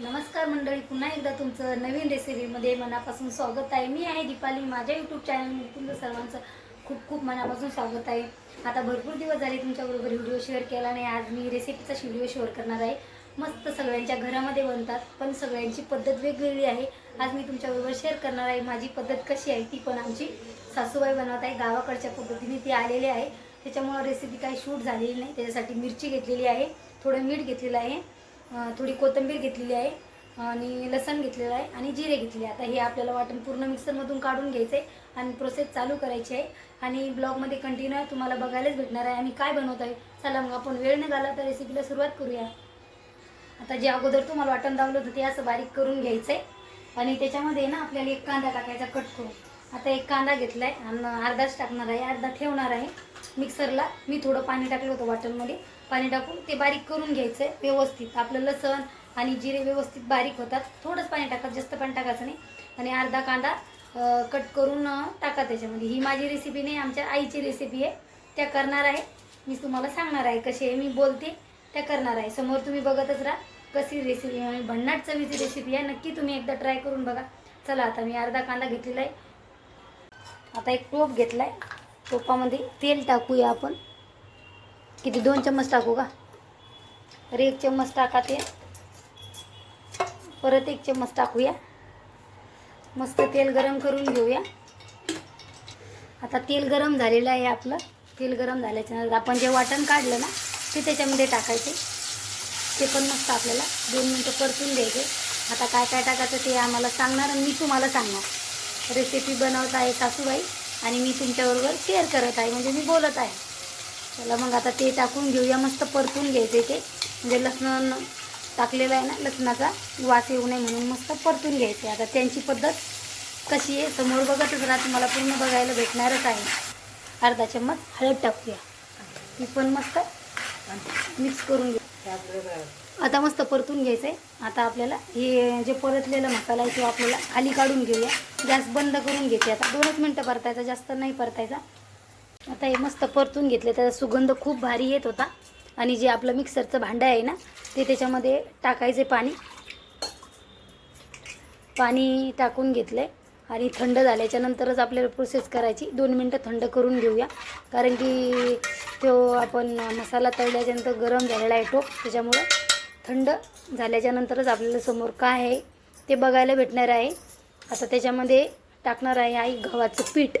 नमस्कार मंडळी पुन्हा एकदा तुमचं नवीन रेसिपीमध्ये मनापासून स्वागत आहे. मी आहे दीपाली माझ्या यूट्यूब चॅनलमध्ये तुमचं सर्वांचं खूप खूप मनापासून स्वागत आहे. आता भरपूर दिवस झाले तुमच्याबरोबर व्हिडिओ शेअर केला नाही. आज मी रेसिपीचा व्हिडिओ शेअर करणार आहे. मस्त सगळ्यांच्या घरामध्ये बनतात पण सगळ्यांची पद्धत वेगवेगळी आहे. आज मी तुमच्याबरोबर शेअर करणार आहे. माझी पद्धत कशी आहे ती पण आमची सासूबाई बनवत आहे. गावाकडच्या पद्धतीने ती आलेली आहे. त्याच्यामुळं रेसिपी काही शूट झालेली नाही. त्याच्यासाठी मिरची घेतलेली आहे. थोडं मीठ घेतलेलं आहे. थोडी कोथिंबीर घेतलेली आहे आणि लसण घेतलेलं आहे आणि जिरे घेतले आता हे आपल्याला वाटण पूर्ण मिक्सरमधून काढून घ्यायचं आहे आणि प्रोसेस चालू करायची आहे. आणि ब्लॉगमध्ये कंटिन्यू तुम्हाला बघायलाच भेटणार आहे. आम्ही काय बनवत आहे चला मग आपण वेळ न घाला तर रेसिपीला सुरुवात करूया. आता जे अगोदर तुम्हाला वाटण दावलं होतं ते असं बारीक करून घ्यायचं आहे आणि त्याच्यामध्ये ना आपल्याला एक कांदा टाकायचा कट करून. आता एक कांदा घेतला आहे आणि अर्धाच टाकणार आहे अर्धा ठेवणार आहे. मिक्सरला मी थोडं पाणी टाकलं होतं वाटणमध्ये. पाणी टाकून ते बारीक करून घ्यायचं आहे व्यवस्थित. आपलं लसण आणि जिरे व्यवस्थित बारीक होतात. थोडंच पाणी टाकत जास्त पाणी टाकायचं नाही. आणि अर्धा कांदा कट करून टाका त्याच्यामध्ये. ही माझी रेसिपी नाही आमच्या आईची रेसिपी आहे. त्या करणार आहे. मी तुम्हाला सांगणार आहे कशी आहे. मी बोलते त्या करणार आहे. समोर तुम्ही बघतच राहा कशी रेसिपी आहे. भन्नाट चवीची रेसिपी आहे. नक्की तुम्ही एकदा ट्राय करून बघा. चला आता मी अर्धा कांदा घेतलेला आहे. आता एक टोप घेतला आहे टोपामध्ये तेल टाकूया आपण. किती दोन चम्मच टाकू का? अरे एक चम्मच टाका ते. परत एक चम्मच टाकूया. मस्त तेल गरम करून घेऊया. आता तेल गरम झालेलं आहे आपलं. तेल गरम झाल्याच्यानंतर आपण जे वाटण काढलं ना ते त्याच्यामध्ये टाकायचे. ते पण मस्त आपल्याला दोन मिनटं परतून द्यायचे आता काय काय टाकायचं ते आम्हाला सांगणार आणि मी तुम्हाला सांगणार. रेसिपी बनवत आहे सासूबाई आणि मी तुमच्याबरोबर शेअर करत आहे. म्हणजे मी बोलत आहे. त्याला मग आता ते टाकून घेऊया मस्त परतून घ्यायचे ते. म्हणजे लसण टाकलेलं आहे ना लसणाचा वास येऊ नये म्हणून मस्त परतून घ्यायचे. आता त्यांची पद्धत कशी आहे समोर बघतच राहा तुम्हाला पूर्ण बघायला भेटणारच आहे. अर्धा चम्मच हळद टाकूया. ती पण मस्त मिक्स करून घेऊ आता मस्त परतून घ्यायचं आहे आता आपल्याला हे जे परतलेला मसाला आहे तो आपल्याला खाली काढून घेऊया. गॅस बंद करून घ्यायचे आता. दोनच मिनटं परतायचा जास्त नाही परतायचा. आता हे मस्त परतून घेतले. त्याचा सुगंध खूप भारी येत होता. आणि जे आपलं मिक्सरचं भांडं आहे ना ते त्याच्यामध्ये टाकायचे पाणी. पाणी टाकून घेतले आणि थंड झाल्याच्यानंतरच आपल्याला प्रोसेस करायची. दोन मिनटं थंड करून घेऊया. कारण की तो आपण मसाला तळल्याच्यानंतर गरम झालेला आहे टोप त्याच्यामुळं थंड झाल्याच्यानंतरच आपल्याला समोर काय आहे ते बघायला भेटणार आहे. आता त्याच्यामध्ये टाकणार आहे आई गव्हाचं पीठ.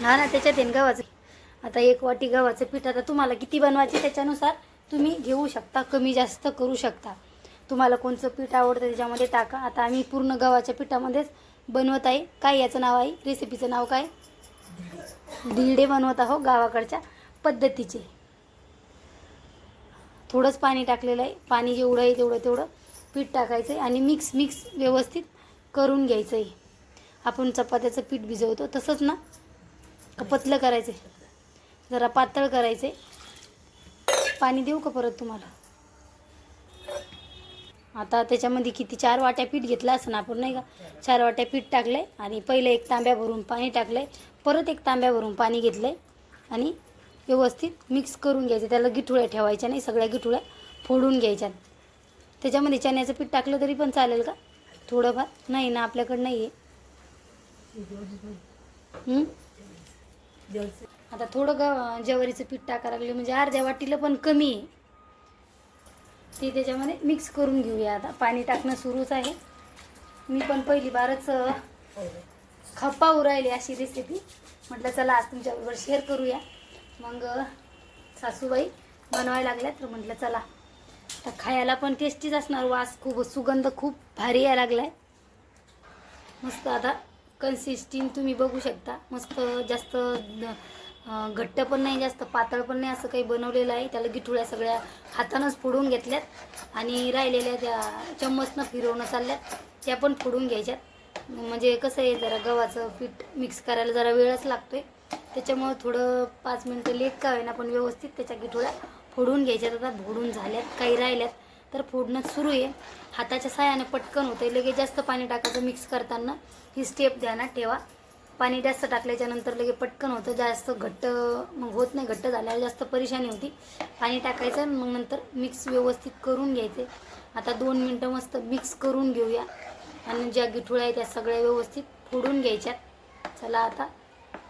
हा ना त्याच्यात आहे ना गव्हाचं आता एक वाटी गव्हाचं पीठ आता तुम्हाला किती बनवायचे त्याच्यानुसार तुम्ही घेऊ शकता कमी जास्त करू शकता. तुम्हाला कोणचं पीठ आवडतं त्याच्यामध्ये टाका. आता आम्ही पूर्ण गव्हाच्या पिठामध्येच बनवत आहे. काय याचं नाव आहे? रेसिपीचं नाव काय? दिरडे बनवत आहो गावाकडच्या पद्धतीचे. थोडंच पाणी टाकलेलं आहे. पाणी जेवढं आहे तेवढं तेवढं पीठ टाकायचं आहे आणि मिक्स मिक्स व्यवस्थित करून घ्यायचं आहे आपण चपात्याचं पीठ भिजवतो. तसंच ना का पतलं करायचं आहे जरा पातळ करायचे पाणी देऊ का परत तुम्हाला? आता त्याच्यामध्ये किती चार वाट्या पीठ घेतलं असं ना आपण नाही का? चार वाट्या पीठ टाकलं आहे आणि पहिलं एक तांब्या भरून पाणी टाकलं आहे परत एक तांब्या भरून पाणी घेतलं आहे आणि व्यवस्थित मिक्स करून घ्यायचं. त्याला गिठुळ्या ठेवायच्या नाही सगळ्या गिठुळ्या फोडून घ्यायच्या. त्याच्यामध्ये चण्याचं पीठ टाकलं तरी पण चालेल का? थोडंफार? नाही ना आपल्याकडं नाही आहे आता थोडं ग ज्वारीचं पीठ टाकायला लागले म्हणजे अर्ध्या वाटीला पण कमी आहे. ते त्याच्यामध्ये मिक्स करून घेऊया आता. पाणी टाकणं सुरूच आहे. मी पण पहिली बारच खप्पा उरायली अशी रेसिपी म्हटलं चला आज तुमच्याबरोबर शेअर करूया. मग सासूबाई बनवायला लागल्या तर म्हटलं चला. तर खायला पण टेस्टीच असणार. वास खूप सुगंध खूप भारी यायला लागलाय. मस्त आता कन्सिस्टिंग तुम्ही बघू शकता. मस्त जास्त घट्ट पण नाही जास्त पातळ पण नाही असं काही बनवलेलं आहे. त्याला गिठुळ्या सगळ्या हातानंच फोडून घेतल्यात आणि राहिलेल्या त्या चम्मचनं फिरवणं चालल्यात. त्या पण फोडून घ्यायच्यात. म्हणजे कसं आहे जरा गव्हाचं पीठ मिक्स करायला जरा वेळच लागतोय. त्याच्यामुळं थोडं पाच मिनटं लेट का होईना पण व्यवस्थित त्याच्या गिठुळ्या फोडून घ्यायच्यात. आता फोडून झाल्यात काही राहिल्यात. तर फोडणं सुरू आहे. हाताच्या साह्याने पटकन होते लगेच जास्त पाणी टाकायचं मिक्स करताना ही स्टेप ध्यानात ठेवा. पाणी जास्त टाकल्याच्यानंतर लगे पटकन होतं. जास्त घट्ट मग होत नाही घट्ट झाल्यावर जास्त परेशानी होती. पाणी टाकायचं मग नंतर मिक्स व्यवस्थित करून घ्यायचे. आता दोन मिनटं मस्त मिक्स करून घेऊया. आणि ज्या गिठुळ्या आहेत त्या सगळ्या व्यवस्थित फोडून घ्यायच्यात चला आता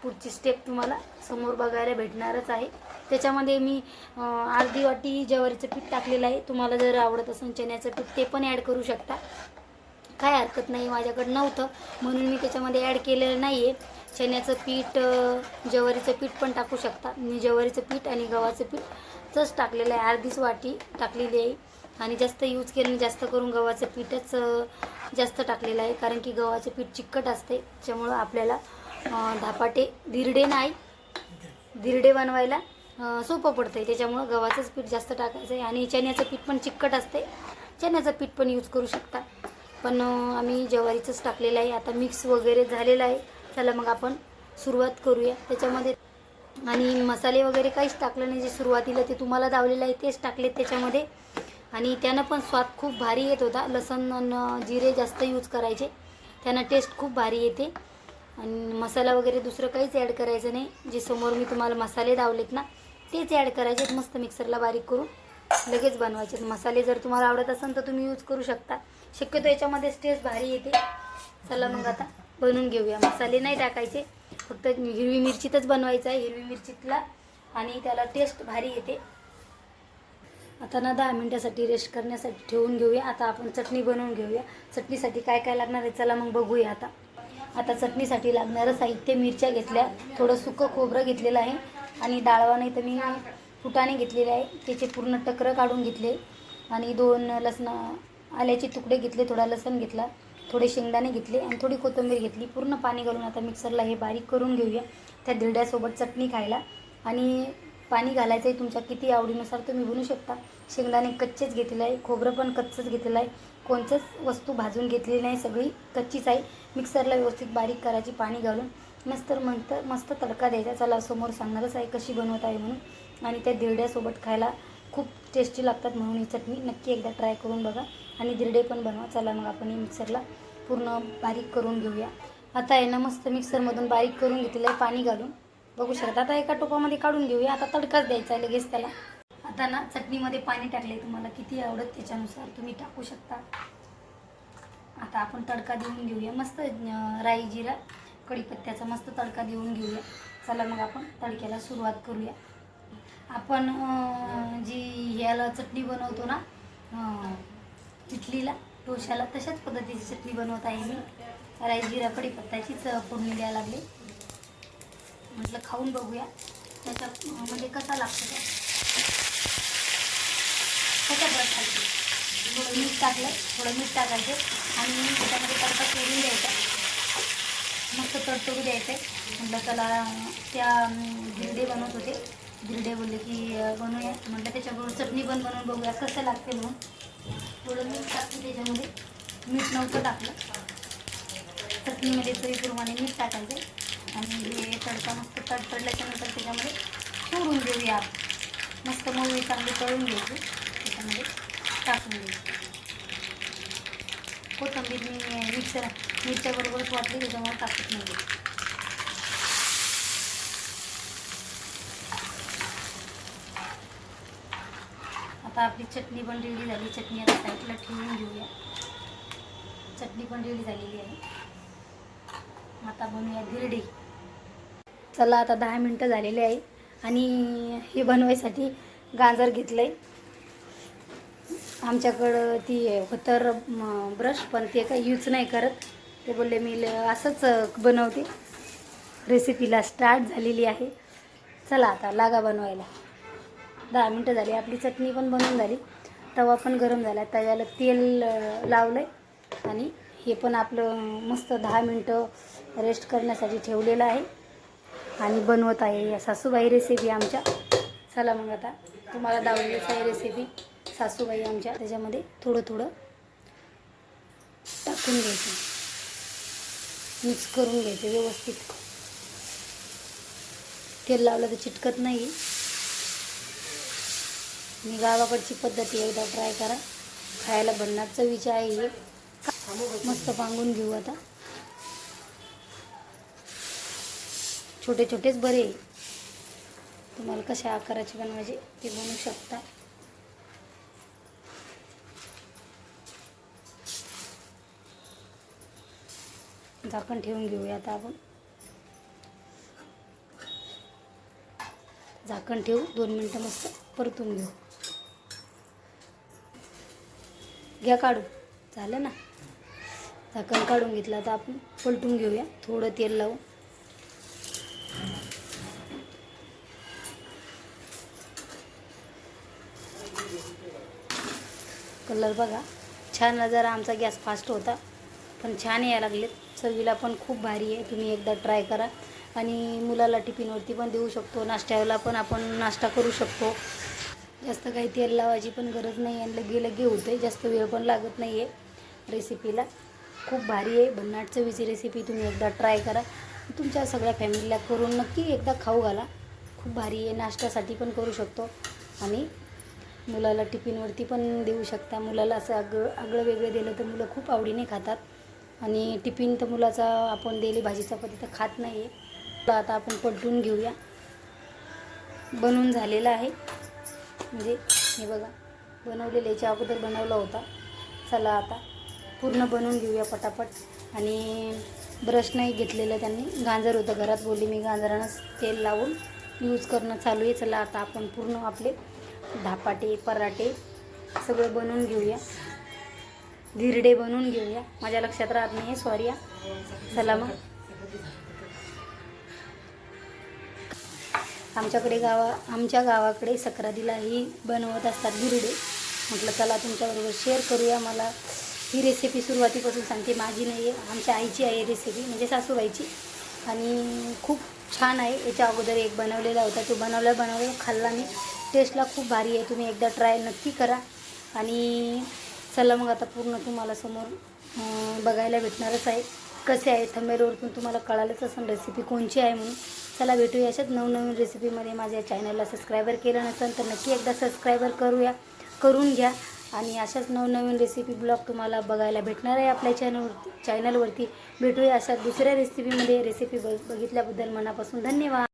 पुढची स्टेप तुम्हाला समोर बघायला भेटणारच आहे. त्याच्यामध्ये मी अर्धी वाटी ज्वारीचं पीठ टाकलेलं आहे. तुम्हाला जर आवडत असेल चण्याचं पीठ ते पण ॲड करू शकता. काय हरकत नाही माझ्याकडं नव्हतं. म्हणून मी त्याच्यामध्ये ॲड केलेलं नाही आहे चण्याचं पीठ ज्वारीचं पीठ पण टाकू शकता. मी ज्वारीचं पीठ आणि गव्हाचं पीठच टाकलेलं आहे. अर्धीच वाटी टाकलेली आहे. आणि जास्त यूज केलं जास्त करून गव्हाचं पीठच जास्त टाकलेलं आहे. कारण की गव्हाचं पीठ चिकट असते त्याच्यामुळं आपल्याला धापाटे धिरडे नाही. धिरडे बनवायला सोपं पडतं आहे त्याच्यामुळं गव्हाचंच पीठ जास्त टाकायचं आहे आणि चण्याचं पीठ पण चिकट असते चण्याचं पीठ पण यूज करू शकता. पण आम्ही ज्वारीचंच टाकलेलं आहे. आता मिक्स वगैरे झालेलं आहे. चला मग आपण सुरुवात करूया. त्याच्यामध्ये आणि मसाले वगैरे काहीच टाकलं नाही. जे सुरुवातीला ते तुम्हाला दावलेलं आहे तेच टाकले त्याच्यामध्ये. आणि त्यानं पण स्वाद खूप भारी येत होता. लसण आणि जिरे जास्त यूज करायचे. त्यानं टेस्ट खूप भारी येते. आणि मसाला वगैरे दुसरं काहीच ॲड करायचं नाही. जे समोर मी तुम्हाला मसाले दावलेत ना तेच ॲड करायचे मस्त मिक्सरला बारीक करून. लगेच बनवायचे मसाले जर तुम्हाला आवडत असेल तर तुम्ही यूज करू शकता. शक्यतो याच्यामध्ये टेस्ट भारी येते. चला मग आता बनवून घेऊया. मसाले नाही टाकायचे. फक्त हिरवी मिरचीतच बनवायचं आहे हिरवी मिरचीतला. आणि त्याला टेस्ट भारी येते. आता ना दहा मिनटासाठी रेस्ट करण्यासाठी ठेवून घेऊया. आता आपण चटणी बनवून घेऊया. चटणीसाठी काय काय लागणार आहे चला मग बघूया आता. आता चटणीसाठी लागणारं साहित्य मिरच्या घेतल्या. थोडं सुकं खोबरं घेतलेलं आहे. आणि डाळवा नाही तर मी फुटाने घेतलेले आहे. त्याचे पूर्ण टकरं काढून घेतले. आणि दोन लसणं आल्याचे तुकडे घेतले थोडा लसण घेतला थोडे शेंगदाणे घेतले आणि थोडी कोथिंबीर घेतली. पूर्ण पाणी घालून आता मिक्सरला हे बारीक करून घेऊया. त्या दिरड्यासोबत चटणी खायला. आणि पाणी घालायचं आहे तुमच्या किती आवडीनुसार तुम्ही बनवू शकता. शेंगदाणे कच्चेच घेतलेलं आहे. खोबरं पण कच्चंच घेतलेलं आहे. कोणचंच वस्तू भाजून घेतलेली नाही. सगळी कच्चीच आहे. मिक्सरला व्यवस्थित बारीक करायची पाणी घालून मस्त मस्त मस्त तडका द्यायचा. चला समोर सांगणारच आहे कशी बनवत आहे म्हणून. आणि त्या दिरड्यासोबत खायला खूप टेस्टी लागतात म्हणून ही चटणी नक्की एकदा ट्राय करून बघा. आणि दिरडे पण बनवा. चला मग आपण हे मिक्सरला पूर्ण बारीक करून घेऊया. आता आहे ना मस्त मिक्सरमधून बारीक करून घेतलेलं आहे पाणी घालून. बघू शकता आता एका टोपामध्ये काढून घेऊया. आता तडकाच द्यायचा आहे लगेच त्याला. आता ना चटणीमध्ये पाणी टाकले तुम्हाला. किती आवडत त्याच्यानुसार तुम्ही टाकू शकता. आता आपण तडका देऊन घेऊया. मस्त राई जिरा. कढीपत्त्याचा मस्त तडका देऊन घेऊया. चला मग आपण तडक्याला सुरुवात करूया. आपण जी याला चटणी बनवतो ना इडलीला डोशाला तशाच पद्धतीची चटणी बनवत आहे मी. राई जिरा कढीपत्त्याचीच फोडणी द्यायला लागली. म्हटलं खाऊन बघूया. त्याच्या म्हणजे कसा लागतो का कशा परत थोडं मीठ टाकलं थोडं मीठ टाकायचं आणि त्याच्यामध्ये तडका सोडून द्यायचा. मस्त तडतडू द्यायचं. आहे म्हटलं त्याला त्या गिरडे बनवत होते. गिरडे बोलले की बनवूया. म्हटलं त्याच्याबरोबर चटणी पण बनवून बघूया कसं लागते म्हणून. थोडं मीठ टाकलं त्याच्यामध्ये. मीठ नव्हतं टाकलं. चटणीमध्ये चवीप्रमाणे मीठ टाकायचं. आणि हे तडका मस्त तडतडल्याच्यानंतर त्याच्यामध्ये सोडून देऊया मस्त मऊ चांगली तळून घ्यायची. त्याच्यामध्ये टाकून द्यायची कोथंबीर मी मिक्सर मिरच्याबरोबरच वाटली त्याच्यामुळे टाकत नाही. आता आपली चटणी पण रेडी झाली. चटणी आता साईडला ठेवून घेऊया. चटणी पण रेडी झालेली आहे. आता बनवूया गिरडी. चला आता दहा मिनटं झालेली आहे. आणि हे बनवायसाठी गाजर घेतलं आहे आमच्याकडं ती होतर ब्रश पण ते काही यूज नाही करत. ते बोलले मी ल- असंच बनवते. रेसिपीला स्टार्ट झालेली आहे. चला आता लागा बनवायला. दहा मिनटं झाली आपली चटणी पण बनवून झाली. तवा पण गरम झाला. तव्याला तेल लावलं आहे आणि हे पण आपलं मस्त दहा मिनटं रेस्ट करण्यासाठी ठेवलेलं आहे. आणि बनवत आहे या सासूबाई रेसिपी आमच्या. चला मग आता तुम्हाला दावलेलीच आहे रेसिपी सासूबाई आमच्या त्याच्यामध्ये थोडं थोडं टाकून घ्यायचं. मिक्स करून घ्यायचं व्यवस्थित. तेल लावलं तर चिटकत नाही. मी गावाकडची पद्धती एकदा ट्राय करा. खायला बनणार चवीची आहे हे. मस्त पांगून घेऊ आता. छोटे छोटेच बरे. आहे. तुम्हाला कशा आकाराचे बनवायचे ते बनवू शकता. झाकण ठेवून घेऊया आता आपण. झाकण ठेवू दोन मिनटं मस्त परतून घेऊ. घ्या काढू झालं ना? झाकण काढून घेतलं आता आपण पलटून घेऊया थोडं तेल लावून. कलर बघा छान जरा आमचा गॅस फास्ट होता पण छान यायला लागलेत. चवीला पण खूप भारी आहे. तुम्ही एकदा ट्राय करा. आणि मुलाला टिफिनवरती पण देऊ शकतो. नाश्त्याला पण आपण नाश्ता करू शकतो. जास्त काही तेल लावायची पण गरज नाही आणि लगे लगे होते जास्त वेळ पण लागत नाही आहे रेसिपीला खूप भारी आहे. भन्नाट चवीची रेसिपी तुम्ही एकदा ट्राय करा. तुमच्या सगळ्या फॅमिलीला करून नक्की एकदा खाऊ घाला. खूप भारी आहे. नाश्त्यासाठी पण करू शकतो आणि मुलाला टिफिनवरती पण देऊ शकता. मुलाला असं आगळं आगळं वेगळं दिलं तर मुलं खूप आवडीने खातात. आणि टिफिन तर मुलाचा आपण दिली भाजी चपाती तर खात नाही आहे. आता आपण पलटून घेऊया. बनवून झालेला आहे. म्हणजे हे बघा बनवलेलं याच्या अगोदर बनवला होता. चला आता पूर्ण बनवून घेऊया पटापट. आणि ब्रश नाही घेतलेलं त्यांनी. गांजर होतं घरात बोलली मी गांजरानंच तेल लावून यूज करणं चालू आहे. चला आता आपण पूर्ण आपले धापाटे पराठे सगळं बनवून घेऊया. धिरडे बनवून घेऊया. माझ्या लक्षात राहत नाही सॉरी या चला मग. आमच्याकडे गावा आमच्या गावाकडे सक्रातीलाही बनवत असतात धिरडे म्हटलं चला तुमच्याबरोबर शेअर करूया. मला ही रेसिपी सुरुवातीपासून सांगते. माझी नाही आहे आमच्या आईची आहे रेसिपी म्हणजे सासूबाईची. आणि खूप छान आहे. याच्या अगोदर एक बनवलेला होता. तो बनवला बनवला खाल्ला मी. टेस्टला खूप भारी आहे. तुम्ही एकदा ट्राय नक्की करा. आणि चला मग आता पूर्ण तुम्हाला समोर बघायला भेटणारच आहे. कसे आहे थंबेरवरतून तुम्हाला कळालंच असेल रेसिपी कोणची आहे म्हणून. चला भेटूया अशाच नवनवीन रेसिपीमध्ये माझ्या चॅनलला सबस्क्रायबर केलं नसेल तर नक्की एकदा सबस्क्रायबर करूया करून घ्या. आणि अशाच नवनवीन रेसिपी ब्लॉग तुम्हाला बघायला भेटणार आहे आपल्या चॅनलवरती चॅनलवरती भेटूया अशा दुसऱ्या रेसिपीमध्ये रेसिपी बघ बघितल्याबद्दल मनापासून धन्यवाद.